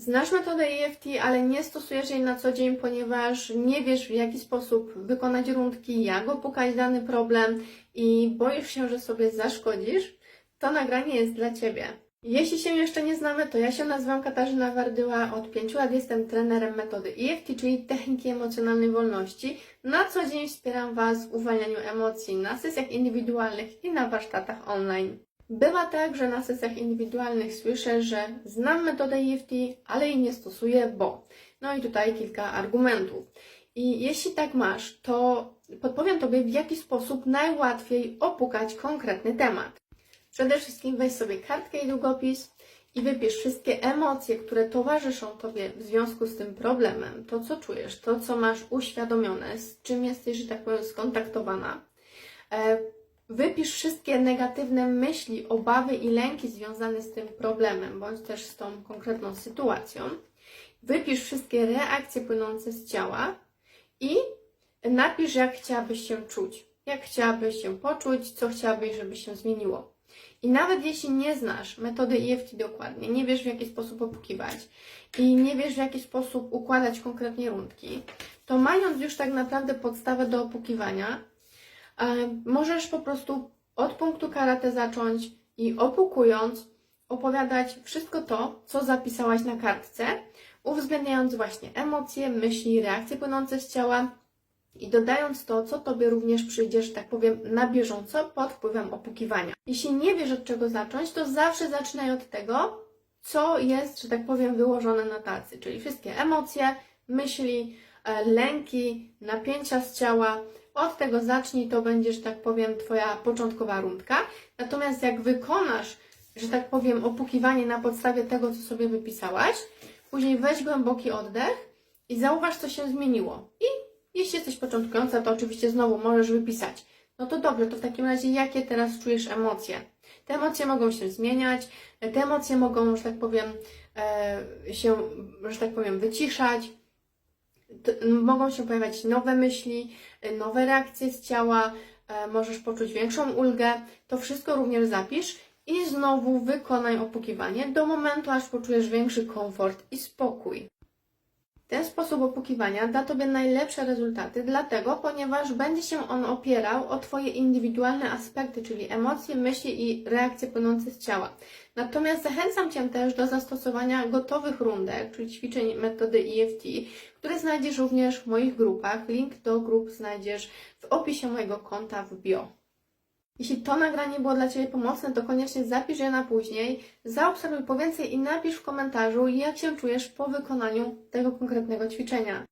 Znasz metodę EFT, ale nie stosujesz jej na co dzień, ponieważ nie wiesz w jaki sposób wykonać rundki, jak opukać dany problem i boisz się, że sobie zaszkodzisz, to nagranie jest dla Ciebie. Jeśli się jeszcze nie znamy, to ja się nazywam Katarzyna Wardyła, od 5 lat jestem trenerem metody EFT, czyli techniki emocjonalnej wolności. Na co dzień wspieram Was w uwalnianiu emocji na sesjach indywidualnych i na warsztatach online. Bywa tak, że na sesjach indywidualnych słyszę, że znam metodę EFT, ale jej nie stosuję, bo. No i tutaj kilka argumentów. I jeśli tak masz, to podpowiem Tobie, w jaki sposób najłatwiej opukać konkretny temat. Przede wszystkim weź sobie kartkę i długopis i wypisz wszystkie emocje, które towarzyszą Tobie w związku z tym problemem. To, co czujesz, to, co masz uświadomione, z czym jesteś, że tak powiem, skontaktowana. Wypisz wszystkie negatywne myśli, obawy i lęki związane z tym problemem, bądź też z tą konkretną sytuacją. Wypisz wszystkie reakcje płynące z ciała i napisz, jak chciałabyś się czuć, jak chciałabyś się poczuć, co chciałabyś, żeby się zmieniło. I nawet jeśli nie znasz metody EFT dokładnie, nie wiesz w jaki sposób opukiwać i nie wiesz w jaki sposób układać konkretnie rundki, to mając już tak naprawdę podstawę do opukiwania, możesz po prostu od punktu karate zacząć i opukując opowiadać wszystko to, co zapisałaś na kartce, uwzględniając właśnie emocje, myśli, reakcje płynące z ciała i dodając to, co Tobie również przyjdzie, że tak powiem, na bieżąco pod wpływem opukiwania. Jeśli nie wiesz od czego zacząć, to zawsze zaczynaj od tego, co jest, że tak powiem, wyłożone na tacy, czyli wszystkie emocje, myśli, e, lęki, napięcia z ciała. Od tego zacznij, to będzie, że tak powiem, Twoja początkowa rundka. Natomiast jak wykonasz, że tak powiem, opukiwanie na podstawie tego, co sobie wypisałaś, później weź głęboki oddech i zauważ, co się zmieniło. I jeśli jesteś początkująca, to oczywiście znowu możesz wypisać. No to dobrze, to w takim razie jakie teraz czujesz emocje? Te emocje mogą się zmieniać, te emocje mogą, że tak powiem, e, się, że tak powiem, wyciszać, mogą się pojawiać nowe myśli, e, nowe reakcje z ciała, e, możesz poczuć większą ulgę. To wszystko również zapisz i znowu wykonaj opukiwanie do momentu, aż poczujesz większy komfort i spokój. Ten sposób opukiwania da Tobie najlepsze rezultaty, dlatego, ponieważ będzie się on opierał o Twoje indywidualne aspekty, czyli emocje, myśli i reakcje płynące z ciała. Natomiast zachęcam Cię też do zastosowania gotowych rundek, czyli ćwiczeń metody EFT, które znajdziesz również w moich grupach. Link do grup znajdziesz w opisie mojego konta w bio. Jeśli to nagranie było dla Ciebie pomocne, to koniecznie zapisz je na później, zaobserwuj po więcej i napisz w komentarzu, jak się czujesz po wykonaniu tego konkretnego ćwiczenia.